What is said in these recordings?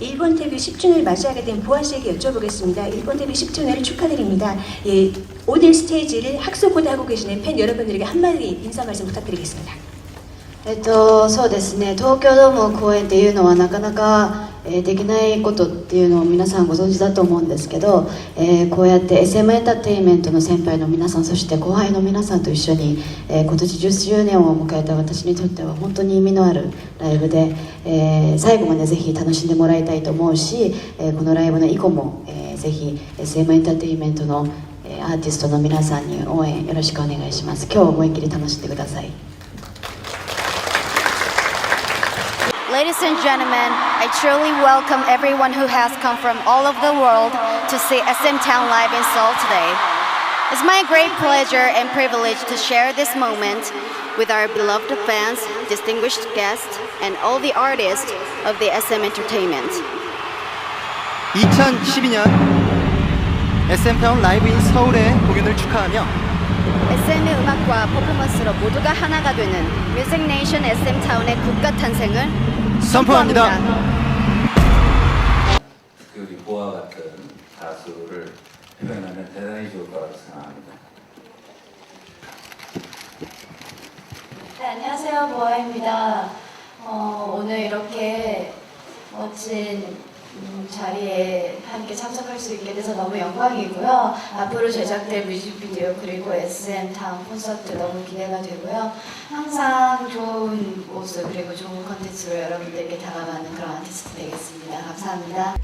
일본 데뷔 10주년을 맞이하게 된 보아 씨에게 여쭤보겠습니다. 일본 데뷔 10주년을 축하드립니다. 예, 오늘 스테이지를 학습고대 하고 계시는 팬 여러분들에게 한마디 인사 말씀 부탁드리겠습니다. えっと、そうですね。東京ドーム公演っていうのはなかなか、えーできないことっていうのを皆さんご存知だと思うんですけど、えーこうやって SM エンターテインメントの先輩の皆さんそして後輩の皆さんと一緒に、えー今年10周年を迎えた私にとっては本当に意味のあるライブで、え最後までぜひ楽しんでもらいたいと思うし、えこのライブの以降も、えーぜひ SM エンターテインメントの、えアーティストの皆さんに応援よろしくお願いします。今日思いっきり楽しんでください。Ladies and gentlemen, I truly welcome everyone who has come from all over the world to see SM Town Live in Seoul today. It's my great pleasure and privilege to share this moment with our beloved fans, distinguished guests, and all the artists of the SM Entertainment. 2012년 SM타운 라이브 인 서울의 공연을 축하하며 SM의 음악과 퍼포먼스로 모두가 하나가 되는 뮤직 네이션 SM 타운의 국가 탄생을 선포합니다. 우리 보아 같은 가수를 표현하면 대단히 좋을 거라고 생각합니다. 네, 안녕하세요. 보아입니다. 어, 오늘 이렇게 멋진 음, 자리에 함께 참석할 수 있게 돼서 너무 영광이고요. 앞으로 제작될 뮤직비디오 그리고 SM 다음 콘서트 너무 기대가 되고요. 항상 좋은 모습 그리고 좋은 컨텐츠로 여러분들께 다가가는 그런 아티스트 되겠습니다. 감사합니다.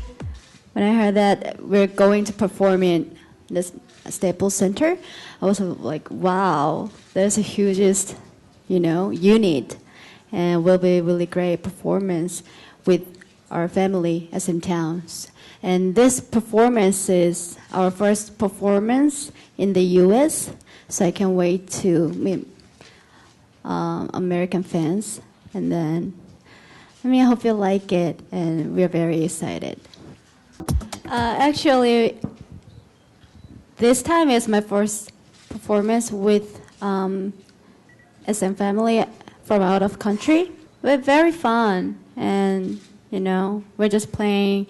When I heard that we're going to perform in this Staples Center, I was like, wow, there's a hugest, you know, unit, and will be really great performance with our family SM Towns. And this performance is our first performance in the U.S., so I can't wait to meet um, American fans. And then, I mean, I hope you like it, and we're very excited. Uh, actually, this time is my first performance with um, SM Family from out of country. We're very fun, and you know, we're just playing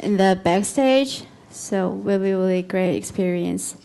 in the backstage, so will be really great experience.